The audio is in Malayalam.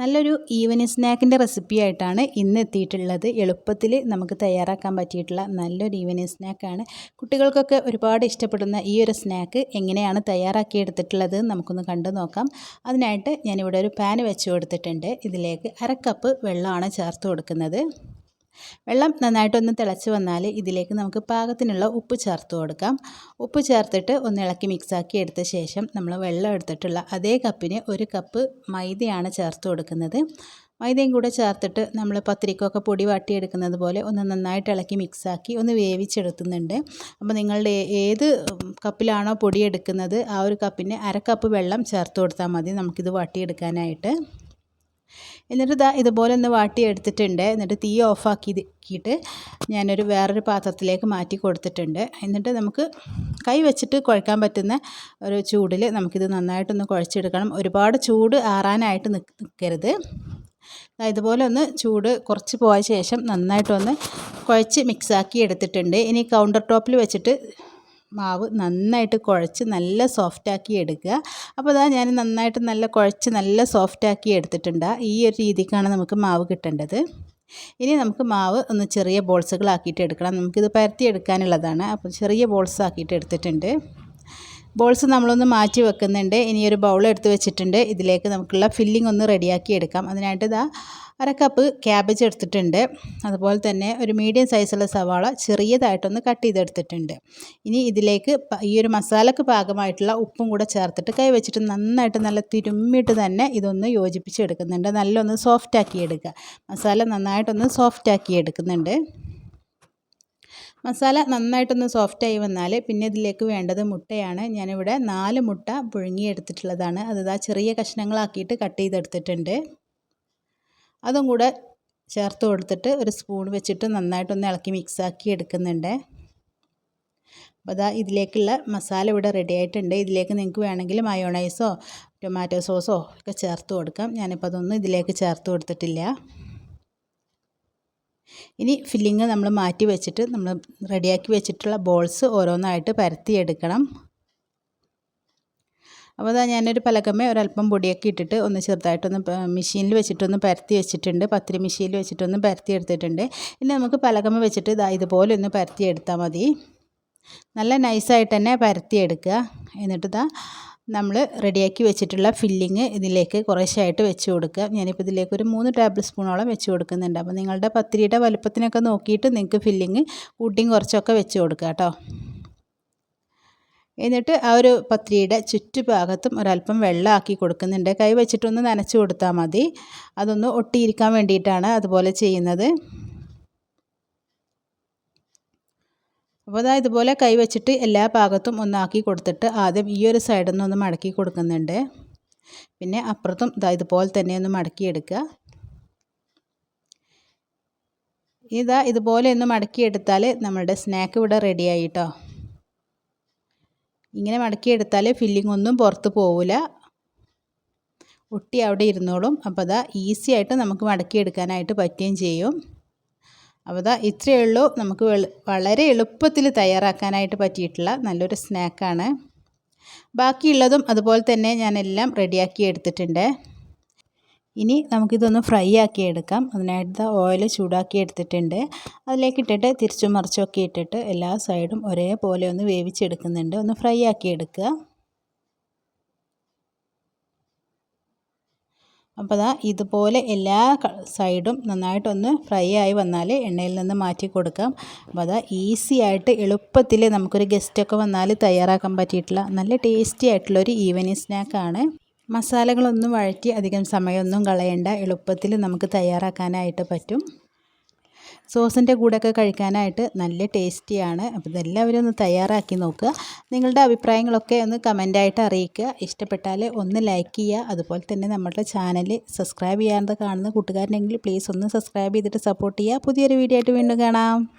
നല്ലൊരു ഈവനിങ് സ്നാക്കിന്റെ റെസിപ്പി ആയിട്ടാണ് ഇന്ന് എത്തിയിട്ടുള്ളത്. എളുപ്പത്തിൽ നമുക്ക് തയ്യാറാക്കാൻ പറ്റിയിട്ടുള്ള നല്ലൊരു ഈവനിങ് സ്നാക്കാണ്. കുട്ടികൾക്കൊക്കെ ഒരുപാട് ഇഷ്ടപ്പെടുന്ന ഈ ഒരു സ്നാക്ക് എങ്ങനെയാണ് തയ്യാറാക്കിയെടുത്തിട്ടുള്ളത് നമുക്കൊന്ന് കണ്ടു നോക്കാം. അതിനായിട്ട് ഞാനിവിടെ ഒരു പാൻ വെച്ച് കൊടുത്തിട്ടുണ്ട്. ഇതിലേക്ക് അര കപ്പ് വെള്ളമാണ് ചേർത്ത് കൊടുക്കുന്നത്. വെള്ളം നന്നായിട്ടൊന്ന് തിളച്ച് വന്നാൽ ഇതിലേക്ക് നമുക്ക് പാകത്തിനുള്ള ഉപ്പ് ചേർത്ത് കൊടുക്കാം. ഉപ്പ് ചേർത്തിട്ട് ഒന്ന് ഇളക്കി മിക്സാക്കി എടുത്ത ശേഷം നമ്മൾ വെള്ളം എടുത്തിട്ടുള്ള അതേ കപ്പിന് ഒരു കപ്പ് മൈദയാണ് ചേർത്ത് കൊടുക്കുന്നത്. മൈദയും കൂടെ ചേർത്തിട്ട് നമ്മൾ പത്തിരിക്കൊക്കെ പൊടി വാട്ടിയെടുക്കുന്നത് പോലെ ഒന്ന് നന്നായിട്ട് ഇളക്കി മിക്സാക്കി ഒന്ന് വേവിച്ചെടുക്കുന്നുണ്ട്. അപ്പോൾ നിങ്ങളുടെ ഏത് കപ്പിലാണോ പൊടി എടുക്കുന്നത് ആ ഒരു കപ്പിന് അര കപ്പ് വെള്ളം ചേർത്ത് കൊടുത്താൽ മതി നമുക്കിത് വാട്ടിയെടുക്കാനായിട്ട്. എന്നിട്ട് ഇതാ ഇതുപോലെ ഒന്ന് വാട്ടി എടുത്തിട്ടുണ്ട് എന്നിട്ട് തീ ഓഫാക്കിയിട്ട് ഞാനൊരു വേറൊരു പാത്രത്തിലേക്ക് മാറ്റി കൊടുത്തിട്ടുണ്ട്. എന്നിട്ട് നമുക്ക് കൈ വെച്ചിട്ട് കുഴക്കാൻ പറ്റുന്ന ഒരു ചൂടിൽ നമുക്കിത് നന്നായിട്ടൊന്ന് കുഴച്ചെടുക്കണം. ഒരുപാട് ചൂട് ആറാനായിട്ട് നിൽക്കരുത് ഇതുപോലെ ഒന്ന് ചൂട് കുറച്ച് പോയ ശേഷം നന്നായിട്ടൊന്ന് കുഴച്ച് മിക്സാക്കി എടുത്തിട്ടുണ്ട്. ഇനി കൗണ്ടർ ടോപ്പിൽ വെച്ചിട്ട് മാവ് നന്നായിട്ട് കുഴച്ച് നല്ല സോഫ്റ്റാക്കി എടുക്കുക. അപ്പോൾ അതാ ഞാൻ നന്നായിട്ട് നല്ല കുഴച്ച് നല്ല സോഫ്റ്റാക്കി എടുത്തിട്ടുണ്ട്. ഈ ഒരു രീതിക്കാണ് നമുക്ക് മാവ് കിട്ടേണ്ടത്. ഇനി നമുക്ക് മാവ് ഒന്ന് ചെറിയ ബോൾസുകളാക്കിയിട്ട് എടുക്കണം. നമുക്കിത് പരത്തി എടുക്കാനുള്ളതാണ് അപ്പോൾ ചെറിയ ബോൾസ് ആക്കിയിട്ട് എടുത്തിട്ടുണ്ട്. ബോൾസ് നമ്മളൊന്ന് മാറ്റി വെക്കുന്നുണ്ട്. ഇനി ഒരു ബൗൾ എടുത്ത് വെച്ചിട്ടുണ്ട്. ഇതിലേക്ക് നമുക്കുള്ള ഫില്ലിംഗ് ഒന്ന് റെഡിയാക്കി എടുക്കാം. അതിനായിട്ട് ഇതാ അര കപ്പ് ക്യാബേജ് എടുത്തിട്ടുണ്ട്. അതുപോലെ തന്നെ ഒരു മീഡിയം സൈസുള്ള സവാള ചെറിയതായിട്ടൊന്ന് കട്ട് ചെയ്തെടുത്തിട്ടുണ്ട്. ഇനി ഇതിലേക്ക് ഈ ഒരു മസാലക്ക് പാകമായിട്ടുള്ള ഉപ്പും കൂടെ ചേർത്തിട്ട് കൈ വെച്ചിട്ട് നന്നായിട്ട് നല്ല തിരുമ്മിയിട്ട് തന്നെ ഇതൊന്ന് യോജിപ്പിച്ചെടുക്കുന്നുണ്ട് നല്ലൊന്ന് സോഫ്റ്റാക്കി എടുക്കുക. മസാല നന്നായിട്ടൊന്ന് സോഫ്റ്റാക്കി എടുക്കുന്നുണ്ട്. മസാല നന്നായിട്ടൊന്ന് സോഫ്റ്റായി വന്നാൽ പിന്നെ ഇതിലേക്ക് വേണ്ടത് മുട്ടയാണ്. ഞാനിവിടെ നാല് മുട്ട പുഴുങ്ങിയെടുത്തിട്ടുള്ളതാണ്. അത് ഇതാ ചെറിയ കഷ്ണങ്ങളാക്കിയിട്ട് കട്ട് ചെയ്തെടുത്തിട്ടുണ്ട്. അതും കൂടെ ചേർത്ത് കൊടുത്തിട്ട് ഒരു സ്പൂൺ വെച്ചിട്ട് നന്നായിട്ടൊന്ന് ഇളക്കി മിക്സാക്കി എടുക്കുന്നുണ്ട്. അപ്പോൾ അതാ ഇതിലേക്കുള്ള മസാല ഇവിടെ റെഡി ആയിട്ടുണ്ട്. ഇതിലേക്ക് നിങ്ങൾക്ക് വേണമെങ്കിൽ മയോണൈസോ ടൊമാറ്റോ സോസോ ഒക്കെ ചേർത്ത് കൊടുക്കാം. ഞാനിപ്പോൾ അതൊന്നും ഇതിലേക്ക് ചേർത്ത് കൊടുത്തിട്ടില്ല. ഇനി ഫില്ലിങ് നമ്മൾ മാറ്റി വെച്ചിട്ട് നമ്മൾ റെഡിയാക്കി വെച്ചിട്ടുള്ള ബോൾസ് ഓരോന്നായിട്ട് പരത്തിയെടുക്കണം. അപ്പോൾ അതാ ഞാനൊരു പലകമേ ഒരല്പം പൊടിയൊക്കെ ഇട്ടിട്ട് ഒന്ന് ചെറുതായിട്ടൊന്ന് മെഷീനിൽ വെച്ചിട്ടൊന്ന് പരത്തി വെച്ചിട്ടുണ്ട്. പത്തിരി മെഷീനിൽ വെച്ചിട്ടൊന്ന് പരത്തി എടുത്തിട്ടുണ്ട്. ഇനി നമുക്ക് പലകമ്മ വെച്ചിട്ട് ഇതാ ഇതുപോലെ ഒന്ന് പരത്തി എടുത്താൽ മതി. നല്ല നൈസായിട്ട് തന്നെ പരത്തിയെടുക്കുക. എന്നിട്ട് ഇതാ നമ്മൾ റെഡിയാക്കി വെച്ചിട്ടുള്ള ഫില്ലിങ് ഇതിലേക്ക് കുറേശ്ശായിട്ട് വെച്ച് കൊടുക്കുക. ഞാനിപ്പോൾ ഇതിലേക്ക് ഒരു മൂന്ന് ടേബിൾ സ്പൂണോളം വെച്ച് കൊടുക്കുന്നുണ്ട്. അപ്പോൾ നിങ്ങളുടെ പത്തിരിയുടെ വലുപ്പത്തിനൊക്കെ നോക്കിയിട്ട് നിങ്ങൾക്ക് ഫില്ലിങ് കൂട്ടിയും കുറച്ചൊക്കെ വെച്ച് കൊടുക്കുക കേട്ടോ. എന്നിട്ട് ആ ഒരു പത്രിയുടെ ചുറ്റുഭാഗത്തും ഒരല്പം വെള്ളമാക്കി കൊടുക്കുന്നുണ്ട്. കൈ വെച്ചിട്ടൊന്ന് നനച്ച് കൊടുത്താൽ മതി. അതൊന്ന് ഒട്ടിയിരിക്കാൻ വേണ്ടിയിട്ടാണ് അതുപോലെ ചെയ്യുന്നത്. അപ്പോൾ അതാ ഇതുപോലെ കൈവച്ചിട്ട് എല്ലാ ഭാഗത്തും ഒന്നാക്കി കൊടുത്തിട്ട് ആദ്യം ഈ ഒരു സൈഡിൽ നിന്ന് ഒന്ന് മടക്കി കൊടുക്കുന്നുണ്ട്. പിന്നെ അപ്പുറത്തും ഇതാ ഇതുപോലെ തന്നെ ഒന്ന് മടക്കിയെടുക്കുക ഇതാ ഇതുപോലെ ഒന്ന് മടക്കിയെടുത്താൽ നമ്മളുടെ സ്നാക്ക് ഇവിടെ റെഡി ആയിട്ടോ ഇങ്ങനെ മടക്കിയെടുത്താൽ ഫില്ലിംഗ് ഒന്നും പുറത്ത് പോവില്ല ഒട്ടി അവിടെ ഇരുന്നോളും. അപ്പോൾ അതാ ഈസി ആയിട്ട് നമുക്ക് മടക്കിയെടുക്കാനായിട്ട് പറ്റുകയും ചെയ്യും. അപ്പോൾ അതാ ഇത്രയേ ഉള്ളൂ. നമുക്ക് വളരെ എളുപ്പത്തിൽ തയ്യാറാക്കാനായിട്ട് പറ്റിയിട്ടുള്ള നല്ലൊരു സ്നാക്കാണ്. ബാക്കിയുള്ളതും അതുപോലെ തന്നെ ഞാനെല്ലാം റെഡിയാക്കി എടുത്തിട്ടുണ്ട്. ഇനി നമുക്കിതൊന്ന് ഫ്രൈ ആക്കി എടുക്കാം. അതിനായിട്ട് ഓയിൽ ചൂടാക്കി എടുത്തിട്ടുണ്ട്. അതിലേക്ക് ഇട്ടിട്ട് തിരിച്ചും മറിച്ചും മറിച്ചൊക്കെ ഇട്ടിട്ട് എല്ലാ സൈഡും ഒരേപോലെ ഒന്ന് വേവിച്ചെടുക്കുന്നുണ്ട്. ഒന്ന് ഫ്രൈ ആക്കി എടുക്കുക. അപ്പോൾ അതാ ഇതുപോലെ എല്ലാ സൈഡും നന്നായിട്ടൊന്ന് ഫ്രൈ ആയി വന്നാൽ എണ്ണയിൽ നിന്ന് മാറ്റി കൊടുക്കാം. അപ്പോൾ അതാ ഈസി ആയിട്ട് എളുപ്പത്തിൽ നമുക്കൊരു ഗസ്റ്റൊക്കെ വന്നാൽ തയ്യാറാക്കാൻ പറ്റിയിട്ടുള്ള നല്ല ടേസ്റ്റി ആയിട്ടുള്ള ആയിട്ടുള്ളൊരു ഈവനിങ് സ്നാക്കാണ്. മസാലകളൊന്നും വഴറ്റി അധികം സമയമൊന്നും കളയേണ്ട. എളുപ്പത്തിൽ നമുക്ക് തയ്യാറാക്കാനായിട്ട് പറ്റും. സോസിന്റെ കൂടെയൊക്കെ കഴിക്കാനായിട്ട് നല്ല ടേസ്റ്റിയാണ്. അപ്പോൾ ഇതെല്ലാവരും ഒന്ന് തയ്യാറാക്കി നോക്കുക. നിങ്ങളുടെ അഭിപ്രായങ്ങളൊക്കെ ഒന്ന് കമന്റായിട്ട് അറിയിക്കുക. ഇഷ്ടപ്പെട്ടാൽ ഒന്ന് ലൈക്ക് ചെയ്യുക. അതുപോലെ തന്നെ നമ്മുടെ ചാനൽ സബ്സ്ക്രൈബ് ചെയ്യാതെ കാണുന്ന കൂട്ടുകാരനെങ്കിൽ പ്ലീസ് ഒന്ന് സബ്സ്ക്രൈബ് ചെയ്തിട്ട് സപ്പോർട്ട് ചെയ്യുക. പുതിയൊരു വീഡിയോ ആയിട്ട് വീണ്ടും കാണാം.